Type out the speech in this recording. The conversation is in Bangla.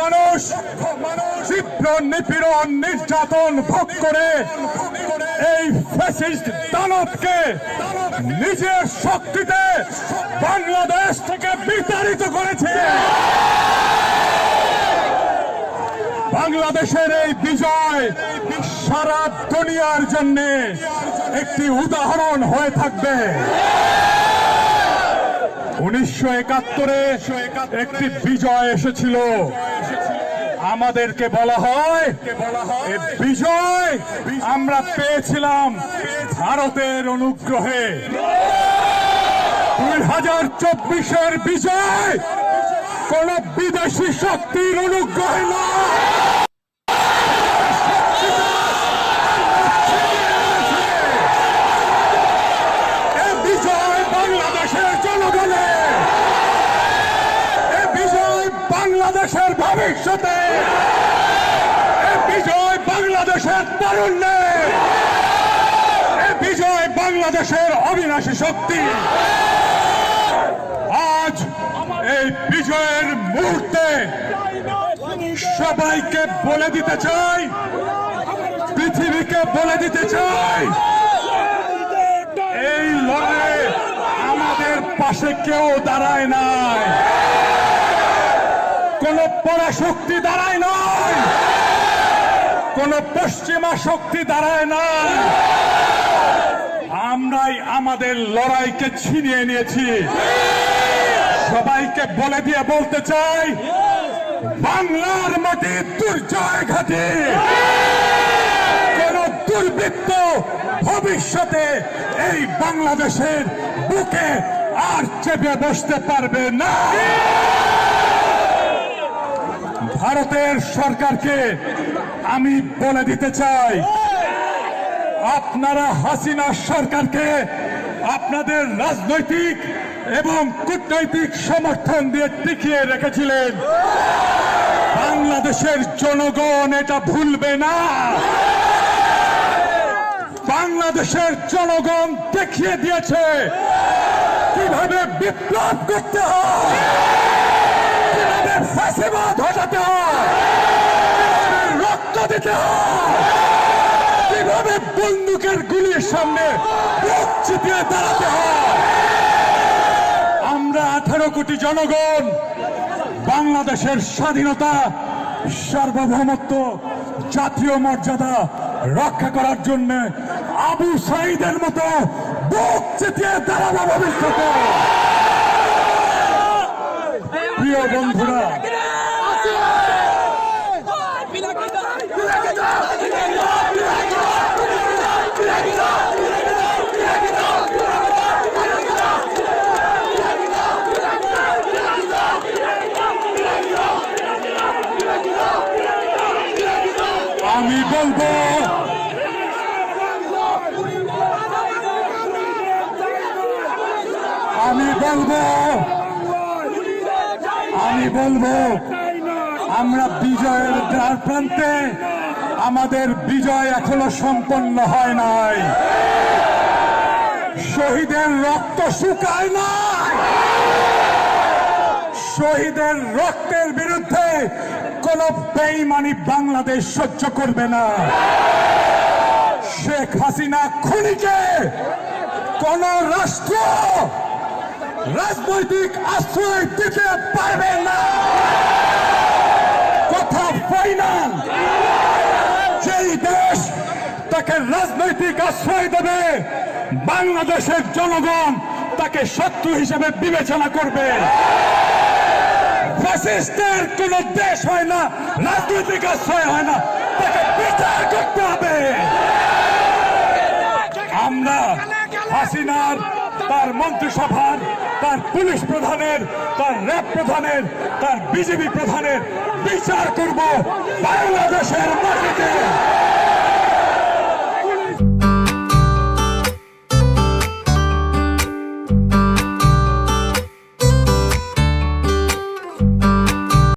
মানুষ, তীব্র নিপীড়ন, নির্যাতন ভোগ করে এই ফ্যাসিস্ট দানবকে নিজের শক্তিতে বাংলাদেশ থেকে বিতাড়িত করেছে। বাংলাদেশের এই বিজয় সারা দুনিয়ার জন্য একটি উদাহরণ হয়ে থাকবে। উনিশশো একাত্তরে একটি বিজয় এসেছিল। আমাদেরকে বলা হয় বিজয় আমরা পেয়েছিলাম ভারতের অনুগ্রহে। দুই হাজার চব্বিশের বিজয় কোন বিদেশি শক্তির অনুগ্রহে নয় এ বিজয় বাংলাদেশের জনগণের এ বিজয় বাংলাদেশের ভবিষ্যতে বিজয় বাংলাদেশের তারুণ্যে। বিজয় বাংলাদেশের অবিনাশী শক্তি। আজ এই বিজয়ের মুহূর্তে সবাইকে বলে দিতে চাই, পৃথিবীকে বলে দিতে চাই, এই লড়াইয়ে আমাদের পাশে কেউ দাঁড়ায় নাই। কোন পরাশক্তি দাঁড়ায় নাই কোন পশ্চিমা শক্তি দাঁড়ায় নাই আমরাই আমাদের লড়াইকে ছিনিয়ে নিয়েছি। সবাইকে বলে দিয়ে বলতে চাই, বাংলার মাটি দুর্জয় ঘাটে। কোন দুর্বৃত্ত ভবিষ্যতে এই বাংলাদেশের বুকে আর চেপে বসতে পারবে না? ভারতের সরকারকে আমি বলে দিতে চাই, আপনারা হাসিনা সরকারকে আপনাদের রাজনৈতিক এবং কূটনৈতিক সমর্থন দিয়ে টিকিয়ে রেখেছিলেন। বাংলাদেশের জনগণ এটা ভুলবে না। বাংলাদেশের জনগণ দেখিয়ে দিয়েছে কীভাবে বিপ্লব করতে হয়, কীভাবে ফাঁসিবাদ হটাতে রক্ত দিতে হয়। কীভাবে বন্দুকের গুলির সামনে দাঁড়াতে হয়। আমরা আঠারো কোটি জনগণ, বাংলাদেশের স্বাধীনতা, সার্বভৌমত্ব, জাতীয় মর্যাদা রক্ষা করার জন্য আবু সাইদের মতো বুক চেতিয়ে দাঁড়াবো ভবিষ্যতে। আমি বলব আমি বলব, আমরা বিজয়ের দ্বার প্রান্তে, আমাদের বিজয় এখনও সম্পন্ন হয় নাই। শহীদের রক্ত শুকায় নাই। শহীদের রক্তের বিরুদ্ধে কোন বেইমানি বাংলাদেশ সহ্য করবে না। শেখ হাসিনা খুনিকে কোন রাষ্ট্র রাজনৈতিক আশ্রয় দিতে পারবে না। কথা ফাইনাল যেই দেশ তাকে রাজনৈতিক আশ্রয় দেবে, বাংলাদেশের জনগণ তাকে শত্রু হিসেবে বিবেচনা করবে। ফ্যাসিস্টের কোন দেশ হয় না, রাজনৈতিক আশ্রয় হয় না, তাকে বিচার করতে হবে। আমরা হাসিনার তার মন্ত্রিসভার, তার পুলিশ প্রধানের, তার র্যাব প্রধানের, তার বিজেপি প্রধানের বিচার করব বাংলাদেশের মাটিতে।